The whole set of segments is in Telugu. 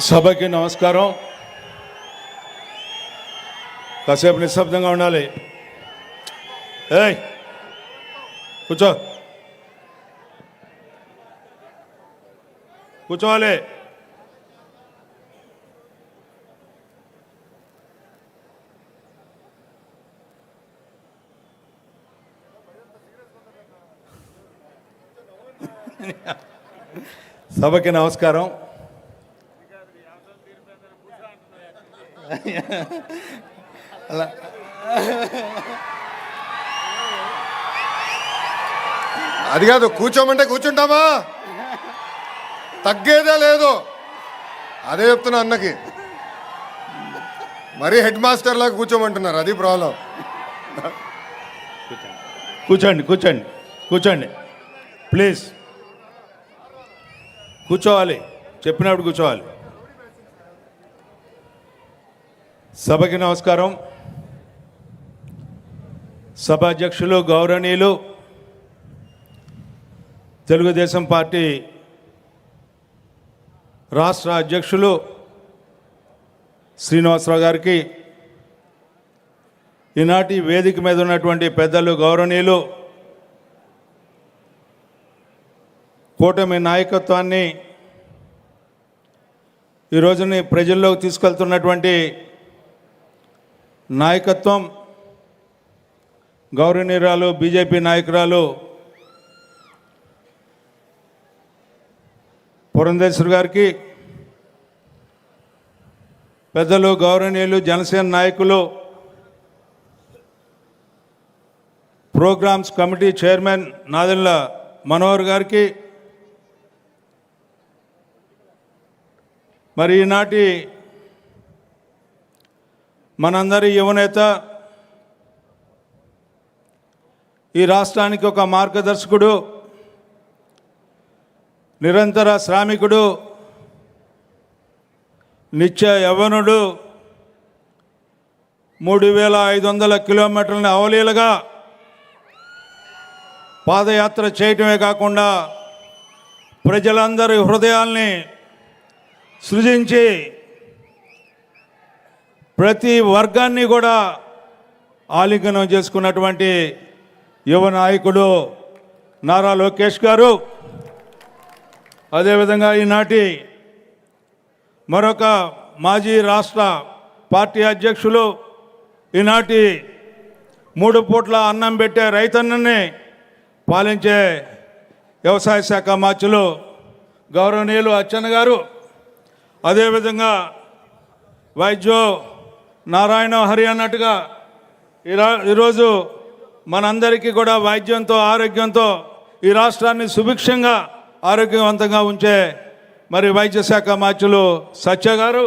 సభకి నమస్కారం. కాసేపు నిశ్శబ్దంగా ఉండాలి. ఏయ్ కూర్చో. కూర్చోవాలి. సభకి నమస్కారం. అది కాదు కూర్చోమంటే కూర్చుంటామా? తగ్గేదే లేదు. అదే చెప్తున్నా అన్నకి. మరీ హెడ్ మాస్టర్ లాగా కూర్చోమంటున్నారు అది ప్రాబ్లం. కూర్చోండి కూర్చోండి కూర్చోండి. ప్లీజ్. కూర్చోవాలి చెప్పినప్పుడు కూర్చోవాలి. సభకి నమస్కారం. సభ అధ్యక్షులు గౌరవనీయులు తెలుగుదేశం పార్టీ రాష్ట్ర అధ్యక్షులు శ్రీనివాసరావు గారికి ఈనాటి వేదిక మీద ఉన్నటువంటి పెద్దలు గౌరవనీయులు కూటమి నాయకత్వాన్ని ఈ రోజుని ప్రజల్లోకి తీసుకెళ్తున్నటువంటి నాయకత్వం గౌరవనీయురాలు బీజేపీ నాయకురాలు పురంధేశ్వర్ గారికి పెద్దలు గౌరవనీయులు జనసేన నాయకులు programs committee chairman Nadendla Manohar గారికి మరి ఈనాటి మనందరి యువనేత ఈ రాష్ట్రానికి ఒక మార్గదర్శకుడు నిరంతర శ్రామికుడు నిత్య యవనుడు మూడు వేల ఐదు వందల కిలోమీటర్లని అవలీలగా పాదయాత్ర చేయటమే కాకుండా ప్రజలందరి హృదయాల్ని సృజించి ప్రతి వర్గాన్ని కూడా ఆలింగనం చేసుకున్నటువంటి యువ నాయకుడు నారా లోకేష్ గారు. అదేవిధంగా ఈనాటి మరొక మాజీ రాష్ట్ర పార్టీ అధ్యక్షులు ఈనాటి మూడు పూట్ల అన్నం పెట్టే రైతన్నని పాలించే వ్యవసాయ శాఖ మార్చులు గౌరవనీయులు అచ్చన్న గారు. అదేవిధంగా వైద్యో నారాయణ హరి అన్నట్టుగా ఈరా ఈరోజు మనందరికీ కూడా వైద్యంతో ఆరోగ్యంతో ఈ రాష్ట్రాన్ని సుభిక్షంగా ఆరోగ్యవంతంగా ఉంచే మరి వైద్య శాఖ మార్చులు సత్య గారు.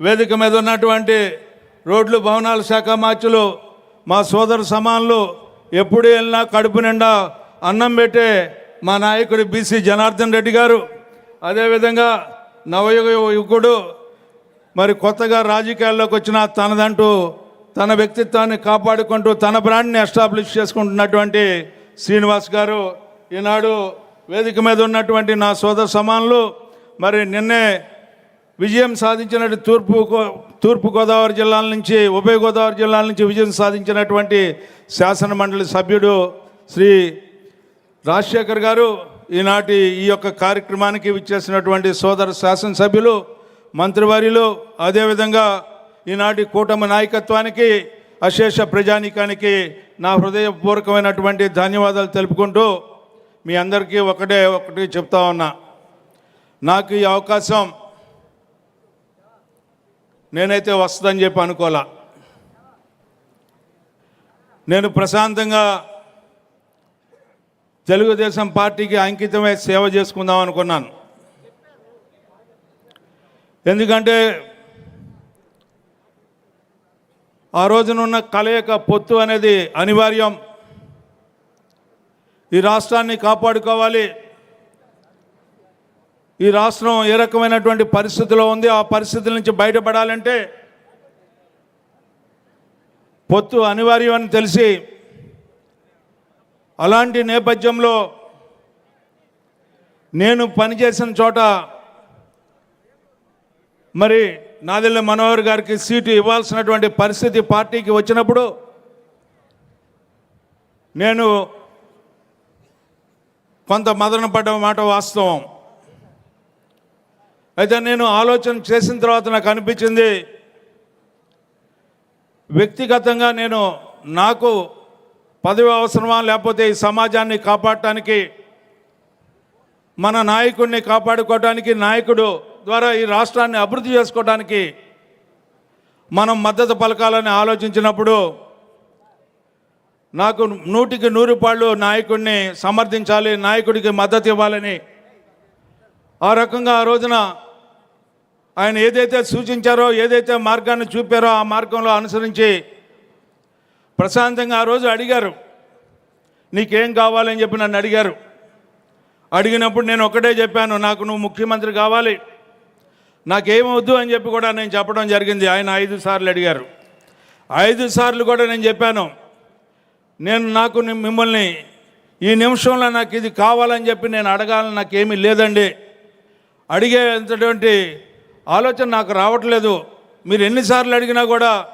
వేదిక మీద ఉన్నటువంటి రోడ్లు భవనాల శాఖ మార్చులు మా సోదర సమానులు ఎప్పుడు వెళ్ళినా కడుపు నిండా అన్నం పెట్టే మా నాయకుడు బీసీ జనార్దన్ రెడ్డి గారు. అదేవిధంగా నవయుగ యువకుడు మరి కొత్తగా రాజకీయాల్లోకి వచ్చిన తనదంటూ తన వ్యక్తిత్వాన్ని కాపాడుకుంటూ తన బ్రాండ్ని ఎస్టాబ్లిష్ చేసుకుంటున్నటువంటి శ్రీనివాస్ గారు ఈనాడు వేదిక మీద ఉన్నటువంటి నా సోదర సమానులు మరి నిన్నే విజయం సాధించినట్టు తూర్పు తూర్పుగోదావరి తూర్పు గోదావరి జిల్లాల నుంచి ఉభయ గోదావరి జిల్లాల నుంచి విజయం సాధించినటువంటి శాసన మండలి సభ్యుడు శ్రీ రాజశేఖర్ గారు ఈనాటి ఈ యొక్క కార్యక్రమానికి విచ్చేసినటువంటి సోదర శాసనసభ్యులు మంత్రివర్యులు అదేవిధంగా ఈనాటి కూటమి నాయకత్వానికి అశేష ప్రజానీకానికి నా హృదయపూర్వకమైనటువంటి ధన్యవాదాలు తెలుపుకుంటూ మీ అందరికీ ఒకటే ఒకటి చెప్తా ఉన్నా. నాకు ఈ అవకాశం నేనైతే వస్తుందని చెప్పి అనుకోలే. నేను ప్రశాంతంగా తెలుగుదేశం పార్టీకి అంకితమై సేవ చేసుకుందాం అనుకున్నాను. ఎందుకంటే ఆ రోజునున్న కలయిక పొత్తు అనేది అనివార్యం. ఈ రాష్ట్రాన్ని కాపాడుకోవాలి. ఈ రాష్ట్రం ఏ రకమైనటువంటి పరిస్థితిలో ఉంది ఆ పరిస్థితుల నుంచి బయటపడాలంటే పొత్తు అనివార్యం అని తెలిసి అలాంటి నేపథ్యంలో నేను పనిచేసిన చోట మరి నాదెల్ల మనోహర్ గారికి సీటు ఇవ్వాల్సినటువంటి పరిస్థితి పార్టీకి వచ్చినప్పుడు నేను కొంత మదన పడ్డ మాట వాస్తవం. అయితే నేను ఆలోచన చేసిన తర్వాత నాకు అనిపించింది వ్యక్తిగతంగా నేను నాకు పదవి అవసరమా లేకపోతే ఈ సమాజాన్ని కాపాడటానికి మన నాయకుడిని కాపాడుకోవడానికి నాయకుడు ద్వారా ఈ రాష్ట్రాన్ని అభివృద్ధి చేసుకోవడానికి మనం మద్దతు పలకాలని ఆలోచించినప్పుడు నాకు నూటికి నూరు పాళ్ళు నాయకుడిని సమర్థించాలి నాయకుడికి మద్దతు ఇవ్వాలని ఆ రకంగా ఆ రోజున ఆయన ఏదైతే సూచించారో ఏదైతే మార్గాన్ని చూపారో ఆ మార్గంలో అనుసరించి ప్రశాంతంగా ఆ రోజు అడిగారు. నీకేం కావాలని చెప్పి నన్ను అడిగారు. అడిగినప్పుడు నేను ఒకటే చెప్పాను నాకు నువ్వు ముఖ్యమంత్రి కావాలి. నాకేమవద్దు అని చెప్పి కూడా నేను చెప్పడం జరిగింది. ఆయన ఐదు సార్లు అడిగారు. ఐదు సార్లు కూడా నేను చెప్పాను. నేను నాకు మిమ్మల్ని ఈ నిమిషంలో నాకు ఇది కావాలని చెప్పి నేను అడగాలని నాకేమీ లేదండి. అడిగేంతటువంటి ఆలోచన నాకు రావట్లేదు. మీరు ఎన్నిసార్లు అడిగినా కూడా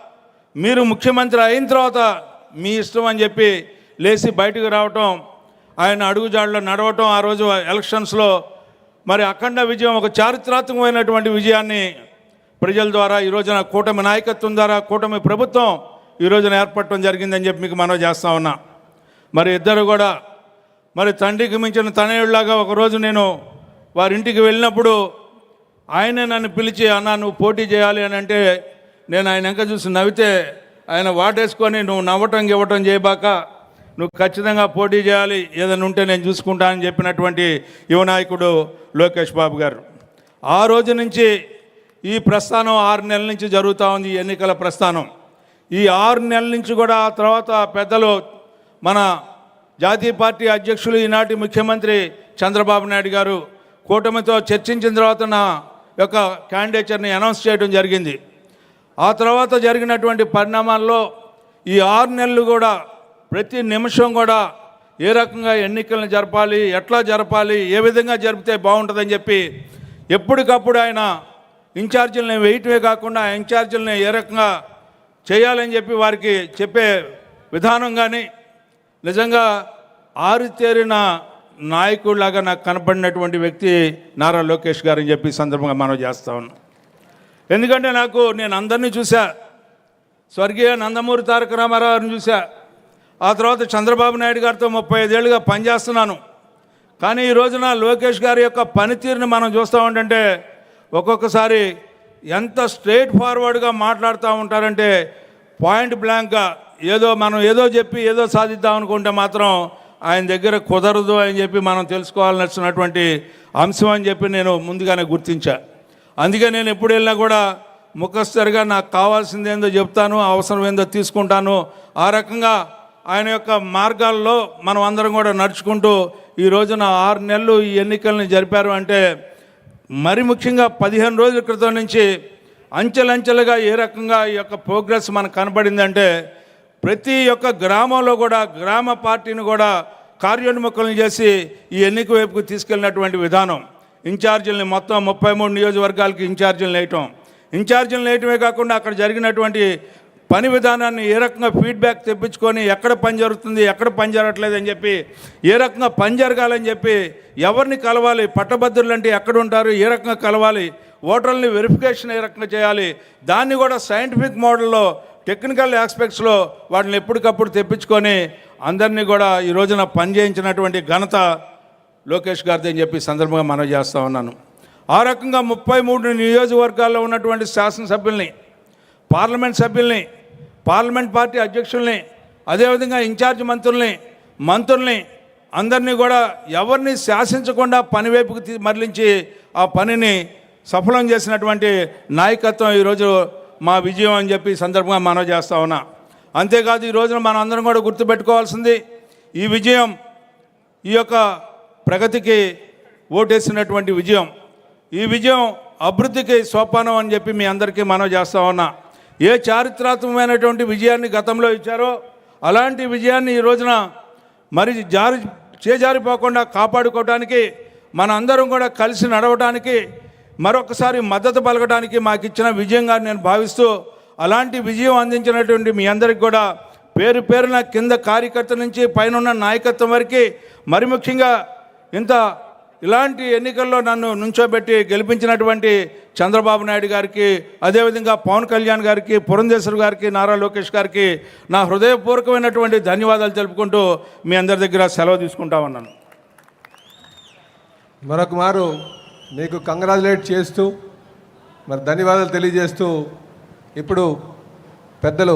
మీరు ముఖ్యమంత్రి అయిన తర్వాత మీ ఇష్టం అని చెప్పి లేచి బయటకు రావటం ఆయన అడుగుజాడలో నడవటం ఆ రోజు ఎలక్షన్స్లో మరి అఖండ విజయం ఒక చారిత్రాత్మకమైనటువంటి విజయాన్ని ప్రజల ద్వారా ఈ రోజున కూటమి నాయకత్వం ద్వారా కూటమి ప్రభుత్వం ఈ రోజున ఏర్పడటం జరిగిందని చెప్పి మీకు మనవి చేస్తా ఉన్నా. మరి ఇద్దరు కూడా మరి తండ్రికి మించిన తనయుడిలాగా ఒకరోజు నేను వారి ఇంటికి వెళ్ళినప్పుడు ఆయనే నన్ను పిలిచి అన్న నువ్వు పోటీ చేయాలి అని అంటే నేను ఆయన వెంక చూసి నవ్వితే ఆయన వాటేసుకొని నువ్వు నవ్వటం ఇవ్వటం చేయబాక నువ్వు ఖచ్చితంగా పోటీ చేయాలి ఏదైనా ఉంటే నేను చూసుకుంటానని చెప్పినటువంటి యువ నాయకుడు లోకేష్ బాబు గారు. ఆ రోజు నుంచి ఈ ప్రస్థానం ఆరు నెలల నుంచి జరుగుతూ ఉంది ఎన్నికల ప్రస్థానం. ఈ ఆరు నెలల నుంచి కూడా ఆ తర్వాత పెద్దలు మన జాతీయ పార్టీ అధ్యక్షులు ఈనాటి ముఖ్యమంత్రి చంద్రబాబు నాయుడు గారు కూటమితో చర్చించిన తర్వాత నా యొక్క క్యాండిడేచర్ని అనౌన్స్ చేయడం జరిగింది. ఆ తర్వాత జరిగినటువంటి పరిణామాల్లో ఈ ఆరు నెలలు కూడా ప్రతి నిమిషం కూడా ఏ రకంగా ఎన్నికలను జరపాలి ఎట్లా జరపాలి ఏ విధంగా జరిపితే బాగుంటుందని చెప్పి ఎప్పటికప్పుడు ఆయన ఇన్ఛార్జీలని వేయటమే కాకుండా ఇన్ఛార్జీలని ఏ రకంగా చేయాలని చెప్పి వారికి చెప్పే విధానం కానీ నిజంగా ఆరితేరిన నాయకుడిలాగా నాకు కనపడినటువంటి వ్యక్తి నారా లోకేష్ గారు అని చెప్పి సందర్భంగా మనం చేస్తా ఉన్నాం ఎందుకంటే నాకు నేను అందరినీ చూసా స్వర్గీయ నందమూరి తారక రామారావు గారిని చూసా ఆ తర్వాత చంద్రబాబు నాయుడు గారితో ముప్పై ఐదేళ్ళుగా పనిచేస్తున్నాను. కానీ ఈ రోజున లోకేష్ గారి యొక్క పనితీరుని మనం చూస్తూ ఉంటే ఒక్కొక్కసారి ఎంత స్ట్రైట్ ఫార్వర్డ్గా మాట్లాడుతూ ఉంటారంటే పాయింట్ బ్లాంక్గా ఏదో మనం ఏదో చెప్పి ఏదో సాధిద్దాం అనుకుంటే మాత్రం ఆయన దగ్గర కుదరదు అని చెప్పి మనం తెలుసుకోవాల్సినటువంటి అంశం అని చెప్పి నేను ముందుగానే గుర్తించా. అందుకే నేను ఎప్పుడు వెళ్ళినా కూడా ముఖస్థరిగా నాకు కావాల్సిందేందో చెప్తాను అవసరం ఏందో తీసుకుంటాను. ఆ రకంగా ఆయన యొక్క మార్గాల్లో మనం అందరం కూడా నడుచుకుంటూ ఈ రోజున ఆరు నెలలు ఈ ఎన్నికల్ని జరిపారు అంటే మరి ముఖ్యంగా పదిహేను రోజుల క్రితం నుంచి అంచెలంచెలుగా ఏ రకంగా ఈ యొక్క ప్రోగ్రెస్ మనకు కనబడిందంటే ప్రతి ఒక్క గ్రామంలో కూడా గ్రామ పార్టీని కూడా కార్యోన్ముఖులను చేసి ఈ ఎన్నిక వైపుకు తీసుకెళ్ళినటువంటి విధానం. ఇన్ఛార్జీలని మొత్తం ముప్పై మూడు నియోజకవర్గాలకి ఇన్ఛార్జీలు వేయటం. ఇన్ఛార్జీలు వేయటమే కాకుండా అక్కడ జరిగినటువంటి పని విధానాన్ని ఏ రకంగా ఫీడ్బ్యాక్ తెప్పించుకొని ఎక్కడ పని జరుగుతుంది ఎక్కడ పని జరగట్లేదు అని చెప్పి ఏ రకంగా పని జరగాలని చెప్పి ఎవరిని కలవాలి పట్టభద్రులు అంటే ఎక్కడ ఉంటారు ఏ రకంగా కలవాలి ఓటర్లని వెరిఫికేషన్ ఏ రకంగా చేయాలి దాన్ని కూడా సైంటిఫిక్ మోడల్లో టెక్నికల్ ఆస్పెక్ట్స్లో వాటిని ఎప్పటికప్పుడు తెప్పించుకొని అందరినీ కూడా ఈ రోజున పనిచేయించినటువంటి ఘనత లోకేష్ గారిది అని చెప్పి సందర్భంగా మనం చేస్తూ ఉన్నాను. ఆ రకంగా ముప్పై మూడు నియోజకవర్గాల్లో ఉన్నటువంటి శాసనసభ్యుల్ని పార్లమెంట్ సభ్యుల్ని పార్లమెంట్ పార్టీ అధ్యక్షుల్ని అదేవిధంగా ఇన్ఛార్జ్ మంత్రుల్ని మంత్రుల్ని అందరినీ కూడా ఎవరిని శాసించకుండా పని వైపుకు మరలించి ఆ పనిని సఫలం చేసినటువంటి నాయకత్వం ఈరోజు మా విజయం అని చెప్పి సందర్భంగా మనం చేస్తా ఉన్నా. అంతేకాదు ఈ రోజున మనం అందరం కూడా గుర్తుపెట్టుకోవాల్సింది ఈ విజయం ఈ యొక్క ప్రగతికి ఓటేసినటువంటి విజయం. ఈ విజయం అభివృద్ధికి సోపానం అని చెప్పి మీ అందరికీ మనం చేస్తా ఉన్నా. ఏ చారిత్రాత్మకమైనటువంటి విజయాన్ని గతంలో ఇచ్చారో అలాంటి విజయాన్ని ఈ రోజున మరి జారి చేజారిపోకుండా కాపాడుకోవడానికి మన అందరం కూడా కలిసి నడవడానికి మరొకసారి మద్దతు పలకడానికి మాకు ఇచ్చిన విజయంగా నేను భావిస్తూ అలాంటి విజయం అందించినటువంటి మీ అందరికి కూడా పేరు పేరున కింద కార్యకర్త నుంచి పైన నాయకత్వం వరకు మరి ముఖ్యంగా ఇంత ఇలాంటి ఎన్నికల్లో నన్ను నుంచోబెట్టి గెలిపించినటువంటి చంద్రబాబు నాయుడు గారికి అదేవిధంగా పవన్ కళ్యాణ్ గారికి పురంధేశ్వర్ గారికి నారా లోకేష్ గారికి నా హృదయపూర్వకమైనటువంటి ధన్యవాదాలు తెలుపుకుంటూ మీ అందరి దగ్గర సెలవు తీసుకుంటా ఉన్నాను. మరొక మారు మీకు కంగ్రాచులేట్ చేస్తూ మరి ధన్యవాదాలు తెలియజేస్తూ ఇప్పుడు పెద్దలు